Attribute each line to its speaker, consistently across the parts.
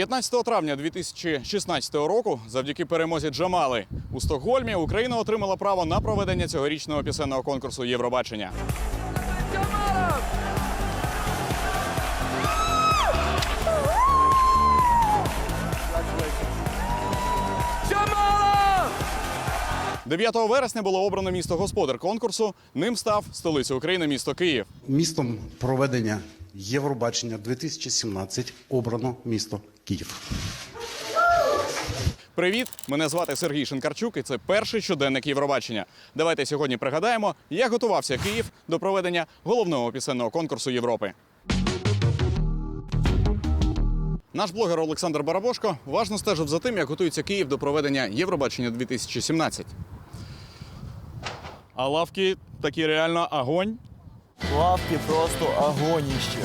Speaker 1: 15 травня 2016 року, завдяки перемозі Джамали у Стокгольмі, Україна отримала право на проведення цьогорічного пісенного конкурсу Євробачення.
Speaker 2: Джамала!
Speaker 1: 9 вересня було обрано місто господар конкурсу. Ним став столиця України, місто Київ.
Speaker 3: Містом проведення Євробачення 2017 обрано місто Київ.
Speaker 1: Привіт! Мене звати Сергій Шинкарчук, і це перший щоденник Євробачення. Давайте сьогодні пригадаємо, як готувався Київ до проведення головного пісенного конкурсу Європи. Наш блогер Олександр Барабошко уважно стежив за тим, як готується Київ до проведення Євробачення 2017. А лавки такі реально огонь.
Speaker 2: Лавки просто огоніще.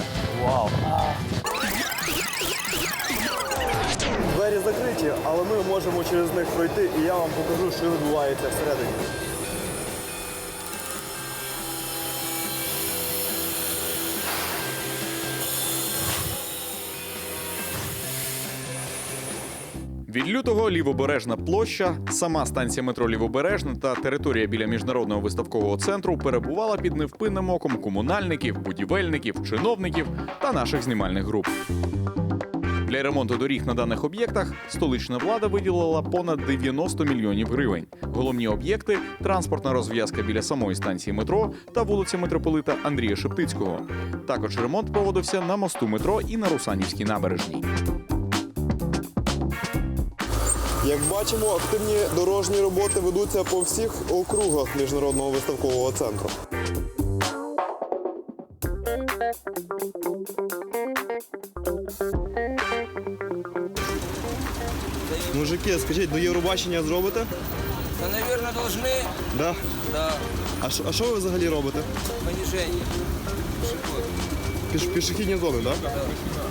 Speaker 2: Вау. Двері закриті, але ми можемо через них пройти, і я вам покажу, що відбувається всередині.
Speaker 1: Від лютого лівобережна площа, сама станція метро Лівобережна та територія біля міжнародного виставкового центру перебувала під невпинним оком комунальників, будівельників, чиновників та наших знімальних груп. Для ремонту доріг на даних об'єктах столична влада виділила понад 90 мільйонів гривень. Головні об'єкти транспортна розв'язка біля самої станції метро та вулиця митрополита Андрія Шептицького. Також ремонт проводився на мосту метро і на Русанівській набережній.
Speaker 2: Як бачимо, активні дорожні роботи ведуться по всіх округах міжнародного виставкового центру. Мужики, скажіть, до Євробачення зробите?
Speaker 4: Да, наверное, должны.
Speaker 2: Да.
Speaker 4: Да,
Speaker 2: А що, а що ви взагалі робите? Піш, пішохідні зони, так? Да?
Speaker 5: за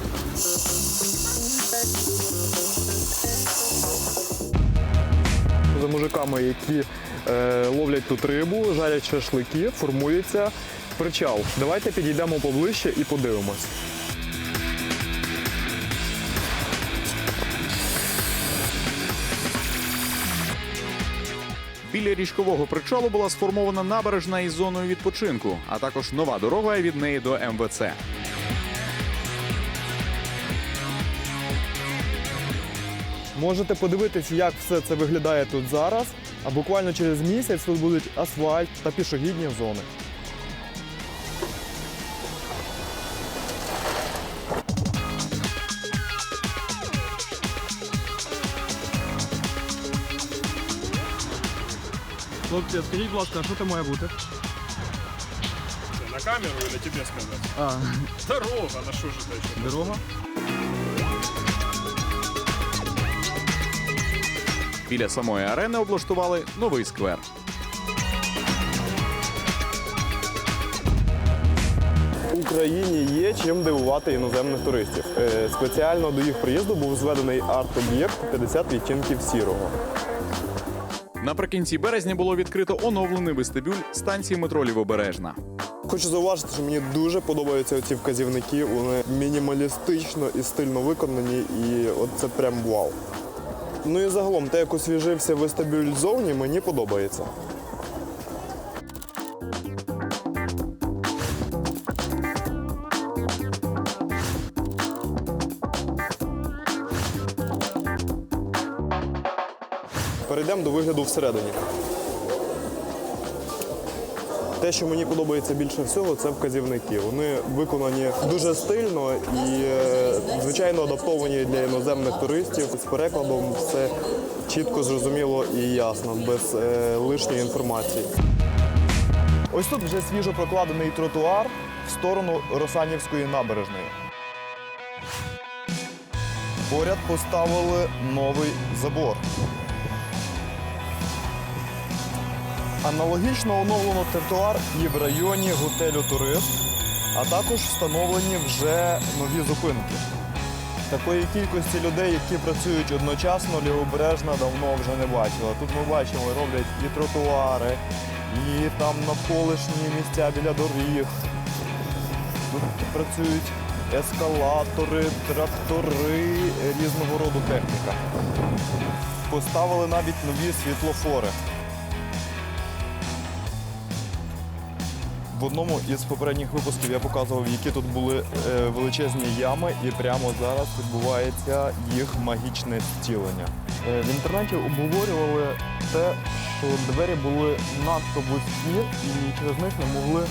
Speaker 5: мужиками, які е, ловлять тут рибу, жарять шашлики, формується причал. Давайте підійдемо поближче і подивимось.
Speaker 1: Біля річкового причалу була сформована набережна із зоною відпочинку, а також нова дорога від неї до МВЦ.
Speaker 5: Можете подивитися, як все це виглядає тут зараз. А буквально через місяць тут будуть асфальт та пішохідні зони. Хлопці, скажіть, будь ласка, що це має бути?
Speaker 6: На камеру или тебе сказать?
Speaker 5: А,
Speaker 6: Дорога, на что же это еще?
Speaker 5: дорога.
Speaker 1: Біля самої арени облаштували новий сквер.
Speaker 2: Україні є чим дивувати іноземних туристів. Е, Спеціально до їх приїзду був зведений арт-об'єкт 50 відтінків сірого.
Speaker 1: Наприкінці березня було відкрито оновлений вестибюль станції метро Лівобережна.
Speaker 2: Хочу зауважити, що мені дуже подобаються ці вказівники. Вони мінімалістично і стильно виконані, і от це прям вау. Ну і загалом, те, як освіжився вестибюль зовні, мені подобається. Перейдемо до вигляду всередині. Те, що мені подобається більше всього, це вказівники. Вони виконані дуже стильно і, е, звичайно, адаптовані для іноземних туристів. З перекладом все чітко, зрозуміло і ясно, без е, лишньої інформації.
Speaker 5: Ось тут вже свіжо прокладений тротуар в сторону Росанівської набережної. Поряд поставили новий забор. Аналогічно оновлено тротуар і в районі готелю Турист, а також встановлені вже нові зупинки. Такої кількості людей, які працюють одночасно, лівобережна давно вже не бачила. Тут ми бачимо, роблять і тротуари, і там навколишні місця біля доріг. Тут працюють ескалатори, трактори, різного роду техніка. Поставили навіть нові світлофори. В одному із попередніх випусків я показував, які тут були е, величезні ями, і прямо зараз відбувається їх магічне зцілення. Е, В інтернеті обговорювали те, що двері були надто вузькі і через них не могли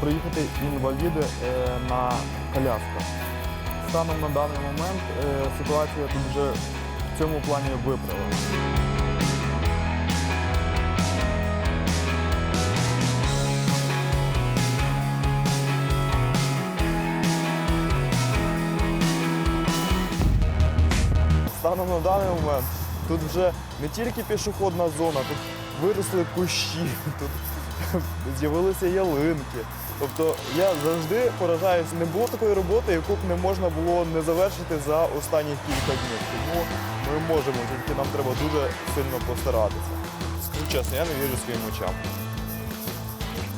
Speaker 5: проїхати інваліди е, на колясках. Станом на даний момент ситуація тут вже в цьому плані виправлена. Станом на даний момент тут вже не тільки пішохідна зона, тут виросли кущі, тут з'явилися ялинки. Тобто я завжди поражаюся, не було такої роботи, яку б не можна було не завершити за останні кілька днів. Тому ми можемо, тільки нам треба дуже сильно постаратися. Скажу чесно, я не вірю своїм очам.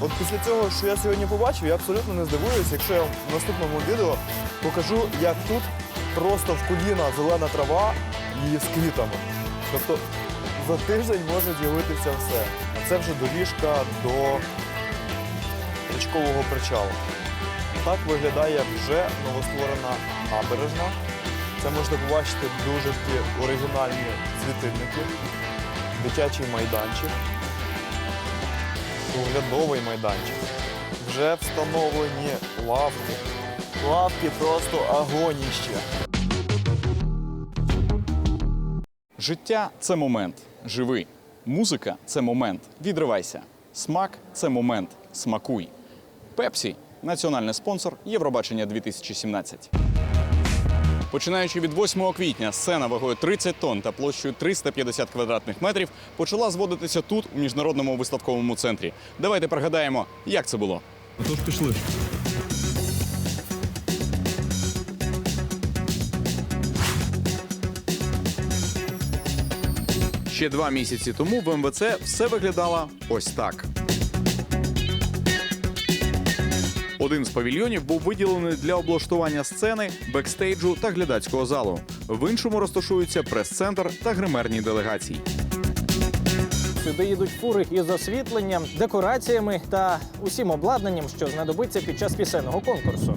Speaker 5: От після цього, що я сьогодні побачив, я абсолютно не здивуюся, якщо я в наступному відео покажу, як тут просто в коліна зелена трава і з квітами. Тобто за тиждень може з'явитися все. Це вже доріжка до річкового причалу. Так виглядає вже новостворена набережна. Це можна побачити дуже такі оригінальні світильники, дитячий майданчик оглядовий майданчик. Вже встановлені лавки. Лавки просто агоніще.
Speaker 1: Життя це момент. Живи. Музика це момент. Відривайся. Смак це момент. Смакуй. Пепсі національний спонсор Євробачення 2017. Починаючи від 8 квітня, сцена вагою 30 тонн та площею 350 квадратних метрів почала зводитися тут, у міжнародному виставковому центрі. Давайте пригадаємо, як це було.
Speaker 6: Тож пішли.
Speaker 1: Ще два місяці тому в МВЦ все виглядало ось так. Один з павільйонів був виділений для облаштування сцени, бекстейджу та глядацького залу. В іншому розташуються прес-центр та гримерні делегації.
Speaker 7: Сюди їдуть фури із освітленням, декораціями та усім обладнанням, що знадобиться під час пісенного конкурсу.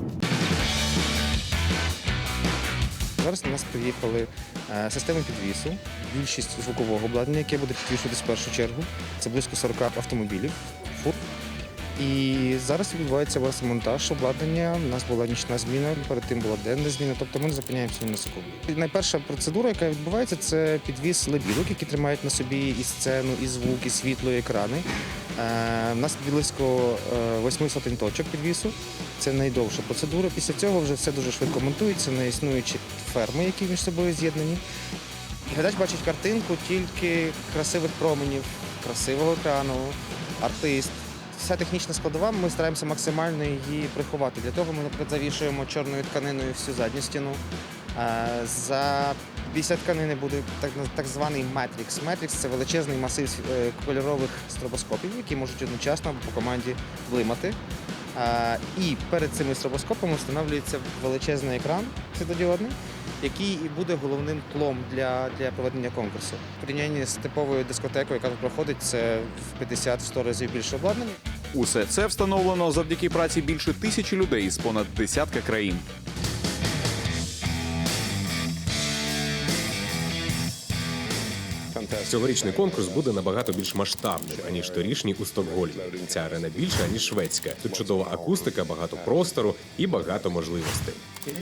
Speaker 8: Зараз до нас приїхали е, системи підвісу, більшість звукового обладнання, яке буде підвішуватись в першу чергу. Це близько 40 автомобілів, фур. І зараз відбувається власне монтаж обладнання. У нас була нічна зміна, перед тим була денна зміна, тобто ми не зупиняємося ні на секунду. Найперша процедура, яка відбувається, це підвіз лебідок, які тримають на собі і сцену, і звук, і світло, і екрани. Е, У нас близько е, восьми сотень точок підвісу. Це найдовша процедура. Після цього вже все дуже швидко монтується на існуючі ферми, які між собою з'єднані. Глядач бачить картинку тільки красивих променів, красивого екрану, артист. Вся технічна складова, ми стараємося максимально її приховати. Для того ми, наприклад, завішуємо чорною тканиною всю задню стіну. Е, За після тканини буде так, так званий Matrix. Matrix – це величезний масив е, кольорових стробоскопів, які можуть одночасно по команді блимати. І перед цими стробоскопами встановлюється величезний екран світодіодний, який і буде головним тлом для, для проведення конкурсу. В порівнянні з типовою дискотекою, яка тут проходить, це в 50-100 разів більше обладнання.
Speaker 1: Усе це встановлено завдяки праці більше тисячі людей з понад десятка країн.
Speaker 9: Цьогорічний конкурс буде набагато більш масштабним, аніж торішній у Стокгольмі. Ця арена більша, ніж шведська. Тут чудова акустика, багато простору і багато можливостей.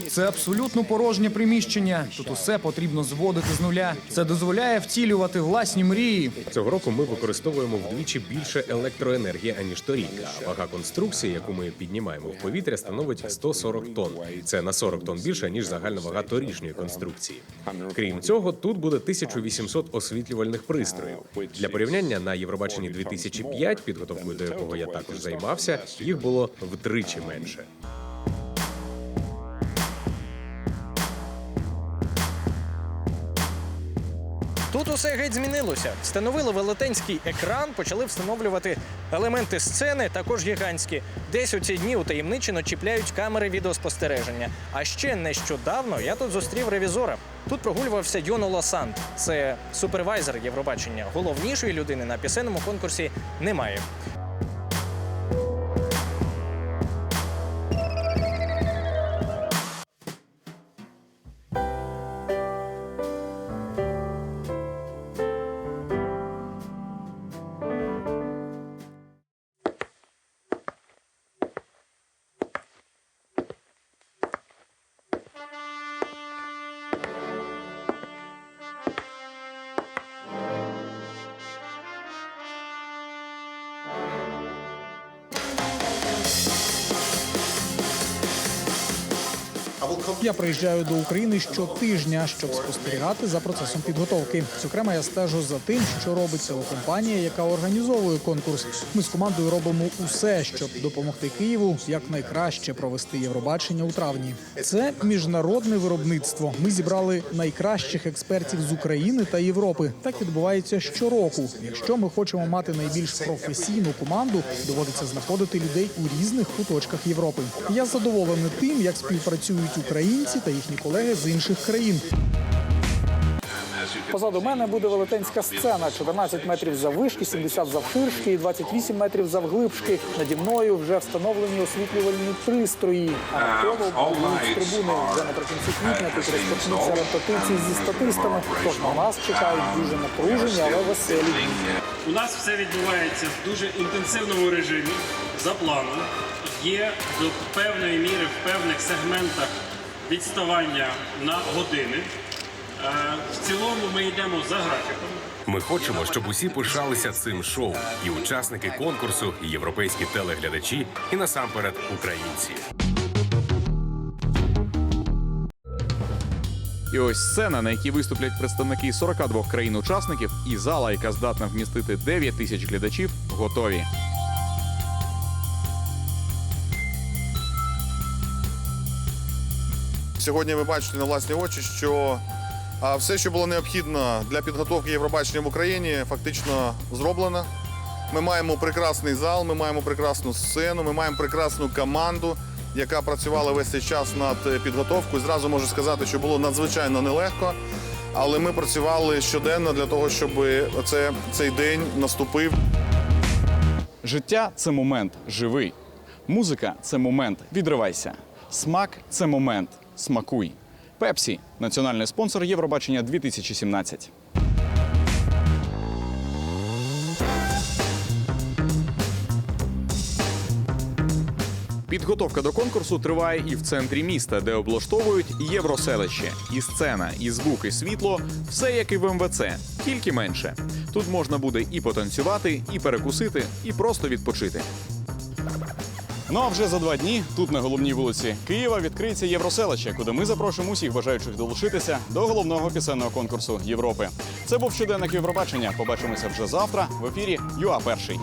Speaker 10: Це абсолютно порожнє приміщення. Тут усе потрібно зводити з нуля. Це дозволяє втілювати власні мрії.
Speaker 9: Цього року ми використовуємо вдвічі більше електроенергії аніж торік. А вага конструкції, яку ми піднімаємо в повітря, становить 140 тонн. Це на 40 тонн більше ніж загальна вага торішньої конструкції. Крім цього, тут буде 1800 освітлювальних пристроїв. Для порівняння на Євробаченні 2005, підготовкою до якого я також займався, їх було втричі менше.
Speaker 7: Усе геть змінилося. Встановили велетенський екран, почали встановлювати елементи сцени, також гігантські. Десь у ці дні утаємничено чіпляють камери відеоспостереження. А ще нещодавно я тут зустрів ревізора. Тут прогулювався Йоно Лосант. Це супервайзер Євробачення. Головнішої людини на пісенному конкурсі немає.
Speaker 10: Я приїжджаю до України щотижня, щоб спостерігати за процесом підготовки. Зокрема, я стежу за тим, що робиться у компанії, яка організовує конкурс. Ми з командою робимо усе, щоб допомогти Києву якнайкраще провести Євробачення у травні. Це міжнародне виробництво. Ми зібрали найкращих експертів з України та Європи. Так відбувається щороку. Якщо ми хочемо мати найбільш професійну команду, доводиться знаходити людей у різних куточках Європи. Я задоволений тим, як співпрацюють українці та їхні колеги з інших країн.
Speaker 11: Позаду мене буде велетенська сцена, 14 метрів заввишки, 70 завширшки і 28 метрів завглибшки. Наді мною вже встановлені освітлювальні пристрої. А навколо будуть трибуни. Вже наприкінці квітня тут розпочнуться репетиції зі статистами. Тож на нас чекають дуже напружені, але веселі.
Speaker 6: У нас все відбувається в дуже інтенсивному режимі, за планом. Є до певної міри в певних сегментах відставання на години. Е, В цілому ми йдемо за графіком.
Speaker 9: Ми хочемо, щоб усі пишалися цим шоу, і учасники конкурсу, і європейські телеглядачі, і насамперед українці.
Speaker 1: І ось сцена, на якій виступлять представники 42 країн-учасників, і зала, яка здатна вмістити 9 тисяч глядачів, готові.
Speaker 12: Сьогодні ви бачите на власні очі, що все, що було необхідно для підготовки Євробачення в Україні, фактично зроблено. Ми маємо прекрасний зал, ми маємо прекрасну сцену, ми маємо прекрасну команду, яка працювала весь цей час над підготовкою. Зразу можу сказати, що було надзвичайно нелегко, але ми працювали щоденно для того, щоб оце, цей день наступив.
Speaker 1: Життя це момент живий. Музика це момент відривайся. Смак це момент смакуй. Пепсі національний спонсор Євробачення 2017. Підготовка до конкурсу триває і в центрі міста, де облаштовують євроселище. І сцена, і звук, і світло все як і в МВЦ, тільки менше. Тут можна буде і потанцювати, і перекусити, і просто відпочити. Ну а вже за два дні тут на головній вулиці Києва відкриється Євроселище, куди ми запрошуємо усіх бажаючих долучитися до головного пісенного конкурсу Європи. Це був щоденник Євробачення. Побачимося вже завтра в ефірі ЮА Перший.